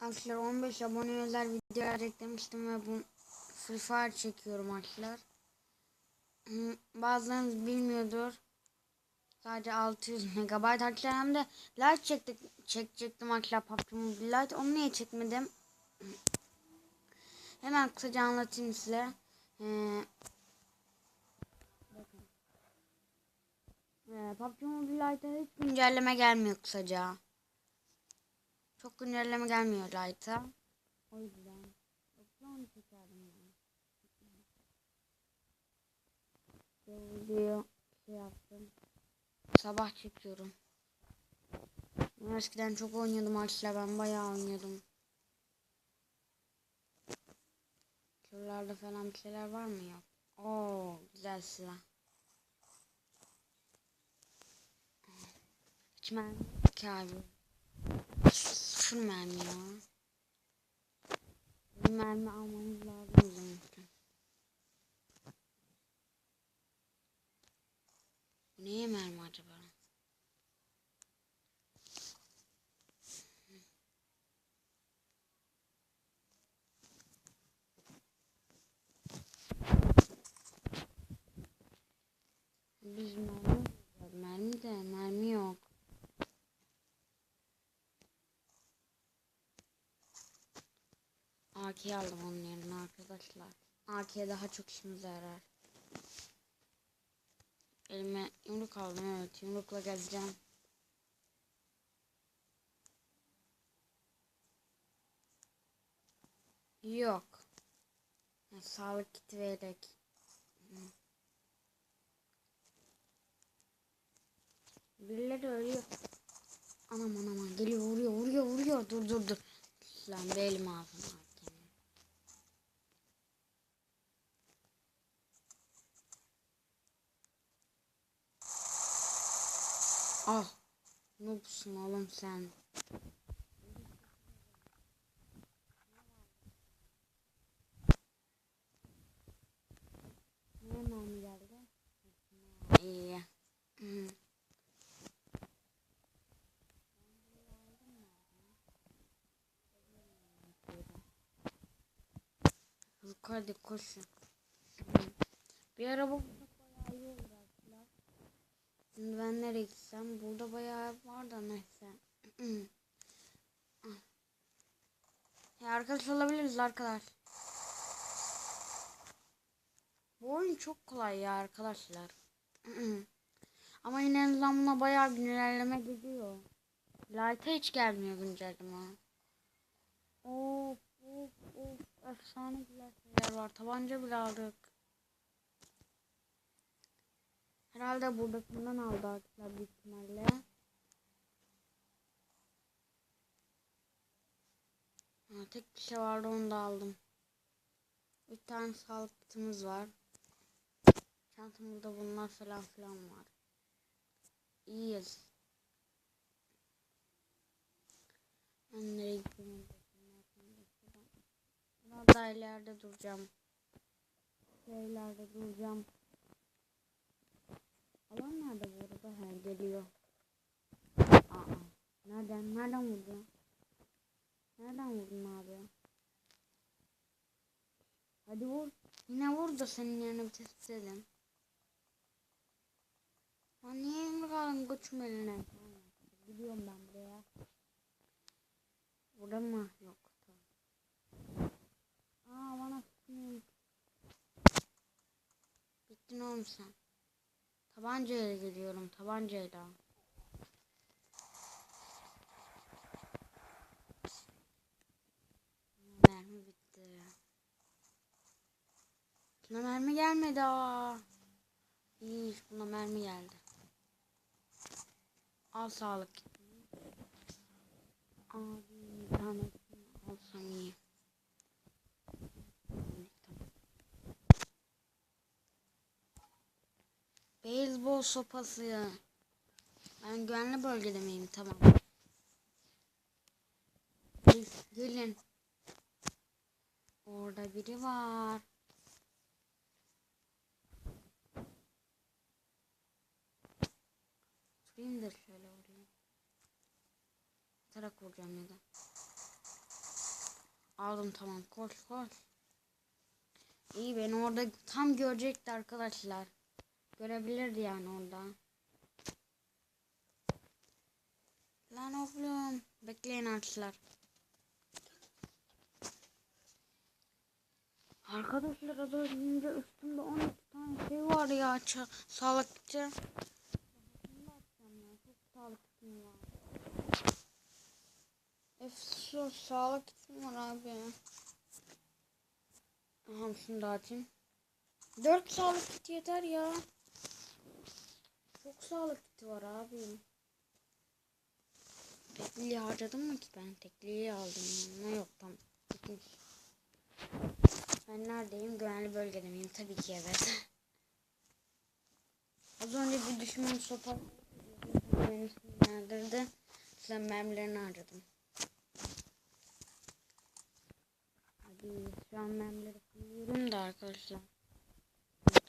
Arkadaşlar 15 abone özel video gelecek demiştim ve bu Free Fire çekiyorum arkadaşlar. Bazılarınız bilmiyordur. Sadece 600 MB arkadaşlar hem de live çektik, çekecektim arkadaşlar PUBG Mobile Lite. Onu niye çekmedim? Hemen kısaca anlatayım size. Ee, bakın. Ee, PUBG Mobile Lite'a hiç güncelleme gelmiyor kısaca. Çok güncelleme gelmiyor Lite'a. O yüzden. Yoksa onu çekerdim ben. Bu video şey yaptım. Sabah çekiyorum. Ben eskiden çok oynuyordum arkadaşlar ben bayağı oynuyordum. Şuralarda falan bir şeyler var mı yok. Oo güzel silah. Hiç ki abi. Sıfır mermi ya. Bir mermi almamız lazım. Bu neye mermi acaba? Biz de mermi yok. AK aldım onun yerine arkadaşlar. AK daha çok işimize yarar. Elime yumruk aldım evet yumrukla gezeceğim. Yok. Sağlık kiti vererek. Birileri ölüyor. Anam anam geliyor vuruyor vuruyor vuruyor dur dur dur. Lan bir elim ağzına Ah. Noobsun oğlum sen. Ne mermi geldi? İyi. Yukarıda koşun. Bir ara bu bayağı iyi oldu aslında. Şimdi ben nereye gitsem burada bayağı var da neyse. ya arkadaş olabiliriz arkadaş. Bu oyun çok kolay ya arkadaşlar. Ama yine en azından buna bayağı güncelleme gidiyor. Light'a hiç gelmiyor güncelleme. Of of of efsane güzel şeyler var. Tabanca bile aldık. Herhalde buradakinden aldı arkadaşlar büyük ihtimalle. Ha, tek bir şey vardı onu da aldım. Bir tane sağlık kitimiz var. Çantamızda bunlar falan filan var. İyiyiz. Ben nereye gittim? Daha ileride duracağım. Şeylerde duracağım. Alan nerede bu arada? He geliyor. Aa. Nereden? Nereden vurdu? Nereden vurdun abi? Hadi vur. Yine vur da senin yerine bir tespit edelim. Lan niye yumruk aldın koçum eline? Gidiyorum ben buraya. Burada mı? Yok. Tamam. Aa bana. Bittin oğlum sen. Tabancayla geliyorum tabancayla. Mermi bitti. Buna mermi gelmedi aa. İyi buna mermi geldi. Al sağlık. Abi bir tane alsam iyi. Beyzbol sopası. Ben güvenli bölgede miyim? Tamam. Gel- Gelin. Orada biri var. Şurayım da şöyle vurayım. Tarak vuracağım ya da. Aldım tamam koş koş. İyi beni orada tam görecekti arkadaşlar. Görebilirdi yani orada. Lan oğlum. Bekleyin arkadaşlar. Arkadaşlar az önce üstümde 12 tane şey var ya sağlıkçı. Çok sağlık ismi var. Abi. Aha şunu da atayım. 4 sağlık kiti yeter ya. Sağlık kiti var abi. Tekliği harcadım mı ki ben? Tekliği aldım. Ne yok tam. Bitmiş. Ben neredeyim? Güvenli bölgede miyim? Tabii ki evet. Az önce bir düşman sopa beni sinirlendirdi. Sen mermilerini harcadım. Hadi şu an mermileri koyuyorum da arkadaşlar.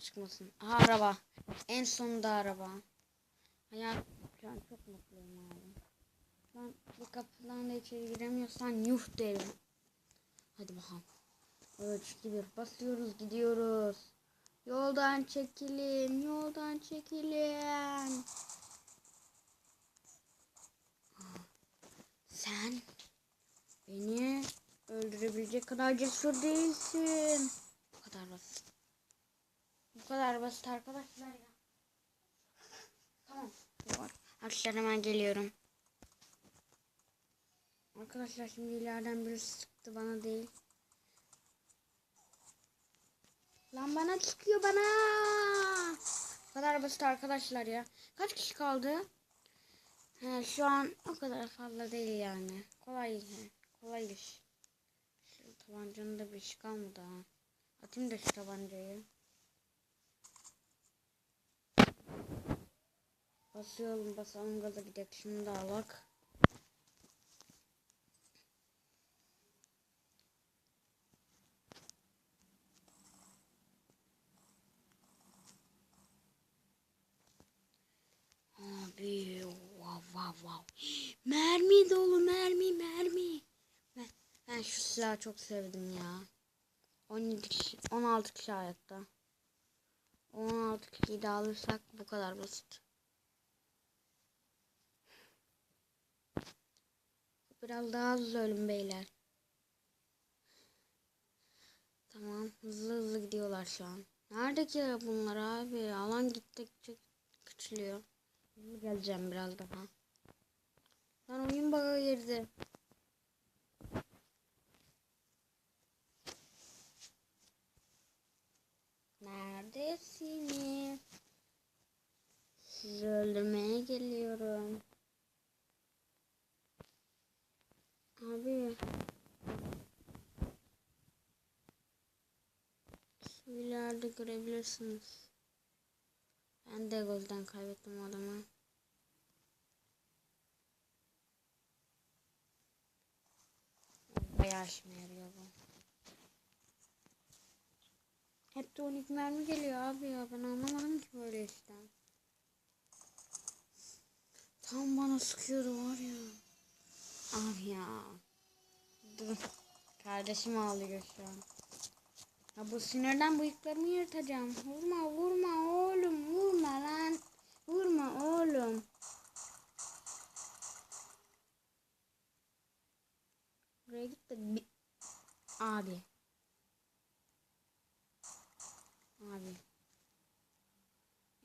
Çıkmasın. Aha araba. En sonunda araba. Hayat şu an çok mutluyum abi. Ben bu kapıdan da içeri giremiyorsan yuh derim. Hadi bakalım. 3, 2, 1 basıyoruz gidiyoruz. Yoldan çekilin, yoldan çekilin. Sen beni öldürebilecek kadar cesur değilsin. Bu kadar basit. Bu kadar basit arkadaşlar ya. Tamam. Arkadaşlar hemen geliyorum. Arkadaşlar şimdi ileriden biri sıktı bana değil. Lan bana çıkıyor bana. Bu kadar basit arkadaşlar ya. Kaç kişi kaldı? He, şu an o kadar fazla değil yani. Kolay kolay iş. Şu tabancanın da bir şey kalmadı ha. Atayım da şu tabancayı. Basıyorum basalım gaza gidelim. Da alak. Abi wow wow wow. Mermi dolu mermi mermi. Ben şu silahı çok sevdim ya. 17 kişi, 16 kişi hayatta. 16 kişiyi de alırsak bu kadar basit. Biraz daha hızlı ölüm beyler. Tamam hızlı hızlı gidiyorlar şu an. Nerede ki bunlar abi? Alan gittikçe küçülüyor. Geleceğim biraz daha. Lan oyun bug'a girdi. Neredesiniz? Sizi öldürmeye geliyorum. Abi. Şu ileride görebilirsiniz. Ben de gözden kaybettim adamı. Bayağı işime yarıyor bu. Hep de 12 mermi geliyor abi ya. Ben anlamadım ki böyle işten. Tam bana sıkıyordu var ya. Ah ya. Dur. Kardeşim ağlıyor şu an. Ya bu sinirden bıyıklarımı yırtacağım. Vurma vurma oğlum vurma lan. Vurma oğlum. Buraya git de. Abi. Abi.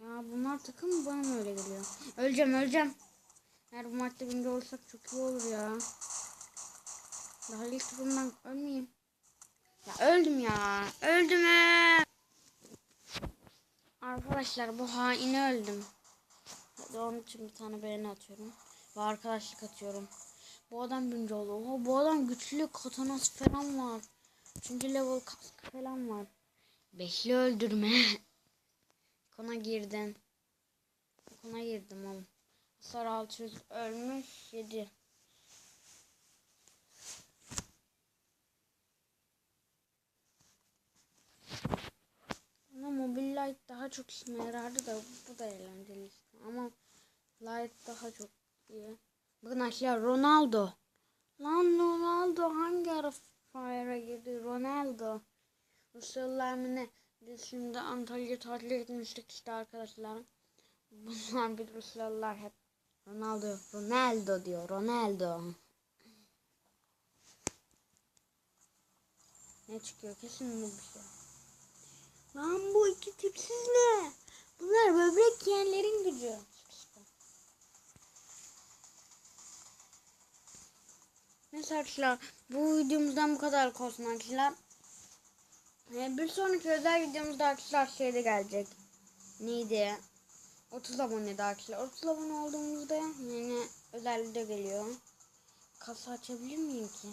Ya bunlar takım bana mı öyle geliyor? Öleceğim öleceğim. Eğer bu maçta birinci olursak çok iyi olur ya. Daha ilk turumdan ölmeyeyim. Ya öldüm ya. Öldüm. Arkadaşlar bu haini öldüm. Hadi onun için bir tane beğeni atıyorum. Ve arkadaşlık atıyorum. Bu adam birinci oldu. Oha, bu adam güçlü katanası falan var. Çünkü level kaskı falan var. Beşli öldürme. Kona girdin. Kona girdim oğlum. Hasar 600 ölmüş 7. Ama mobil light daha çok işime yarardı da bu da eğlenceli işte. Ama light daha çok iyi. Bakın aşağı Ronaldo. Lan Ronaldo hangi ara Fire'a girdi. Ronaldo. Rusyalılar mı ne? Biz şimdi Antalya tatile gitmiştik işte arkadaşlar. Bunlar bir Rusyalılar hep Ronaldo, Ronaldo diyor. Ronaldo. Ne çıkıyor? Kesin bu bir şey. Lan bu iki tipsiz ne? Bunlar böbrek yiyenlerin gücü. Neyse arkadaşlar bu videomuzdan bu kadar olsun arkadaşlar. Ee, bir sonraki özel videomuzda arkadaşlar şeyde gelecek. Neydi? 30 abone arkadaşlar. 30 abone olduğumuzda yine özel video geliyor. Kasa açabilir miyim ki?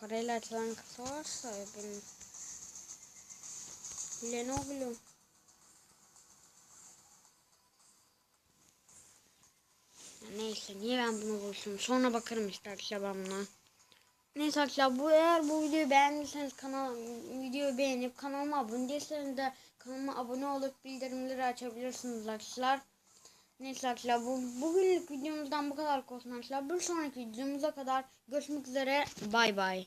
Parayla açılan kasa varsa benim. Lenovo. Neyse niye ben bunu bulsun? Sonra bakarım işte arkadaşlar ben buna. Neyse arkadaşlar bu eğer bu videoyu beğendiyseniz kanal videoyu beğenip kanalıma abone değilseniz de kanalıma abone olup bildirimleri açabilirsiniz arkadaşlar. Neyse arkadaşlar bu bugünlük videomuzdan bu kadar olsun arkadaşlar. Bir sonraki videomuza kadar görüşmek üzere. Bay bay.